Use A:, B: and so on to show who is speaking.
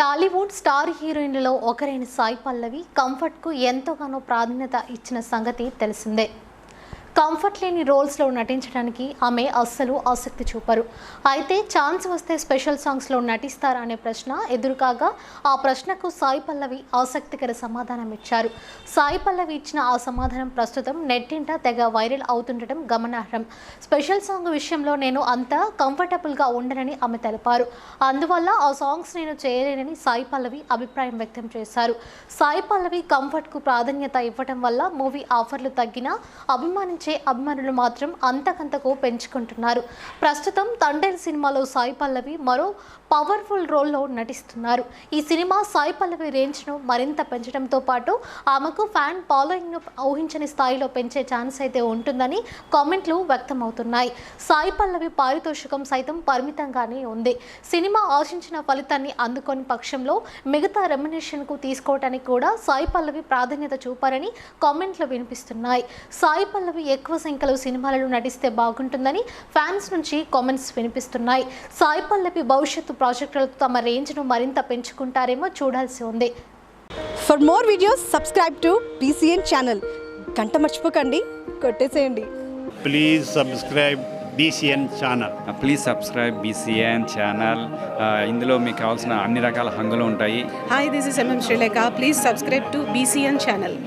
A: Tollywood star హీరోయిన్లలో ఒకరైన సాయి పల్లవి కంఫర్ట్కు ఎంతోగానో ప్రాధాన్యత ఇచ్చిన సంగతి తెలిసిందే. కంఫర్ట్ లేని రోల్స్లో నటించడానికి ఆమె అస్సలు ఆసక్తి చూపరు. అయితే ఛాన్స్ వస్తే స్పెషల్ సాంగ్స్లో నటిస్తారా అనే ప్రశ్న ఎదురుకాగా ఆ ప్రశ్నకు సాయి పల్లవి ఆసక్తికర సమాధానం ఇచ్చారు. సాయి పల్లవి ఇచ్చిన ఆ సమాధానం ప్రస్తుతం నెట్టింట తెగ వైరల్ అవుతుండటం గమనార్హం. స్పెషల్ సాంగ్ విషయంలో నేను అంత కంఫర్టబుల్గా ఉండనని ఆమె తెలిపారు. అందువల్ల ఆ సాంగ్స్ నేను చేయలేనని సాయి పల్లవి అభిప్రాయం వ్యక్తం చేశారు. సాయి పల్లవి కంఫర్ట్కు ప్రాధాన్యత ఇవ్వటం వల్ల మూవీ ఆఫర్లు తగ్గినా అభిమానించే అభిమానులు మాత్రం అంతకంతకు పెంచుకుంటున్నారు. ప్రస్తుతం తండేల్ సినిమాలో సాయి పల్లవి మరో పవర్ఫుల్ రోల్లో నటిస్తున్నారు. ఈ సినిమా సాయి పల్లవి రేంజ్ను మరింత పెంచడంతో పాటు ఆమెకు ఫ్యాన్ ఫాలోయింగ్ను ఊహించని స్థాయిలో పెంచే ఛాన్స్ అయితే ఉంటుందని కామెంట్లు వ్యక్తమవుతున్నాయి. సాయి పల్లవి పారితోషికం సైతం పరిమితంగానే ఉంది. సినిమా ఆశించిన ఫలితాన్ని అందుకొని పక్షంలో మిగతా రెమ్యునేషన్కు తీసుకోవటానికి కూడా సాయి పల్లవి ప్రాధాన్యత చూపారని కామెంట్లు వినిపిస్తున్నాయి. సాయి పల్లవి ఎక్కువ సంఖ్యలో సినిమాలలో నటిస్తే బాగుంటుందని ఫ్యాన్స్ నుంచి కామెంట్స్ వినిపిస్తున్నాయి. సాయి పల్లవి భవిష్యత్తు ప్రాజెక్టులతో తమ రేంజ్ను మరింత పెంచుకుంటారేమో చూడాల్సి ఉంది.
B: For more videos subscribe to BCN channel గంట మర్చిపోకండి కొట్టేసేయండి.
C: Please subscribe BCN channel
D: please subscribe BCN channel ఇందులో మీకు కావాల్సిన అన్ని రకాల హంగులు ఉంటాయి.
E: Hi, this is MM Sri Lanka. Please subscribe to BCN channel.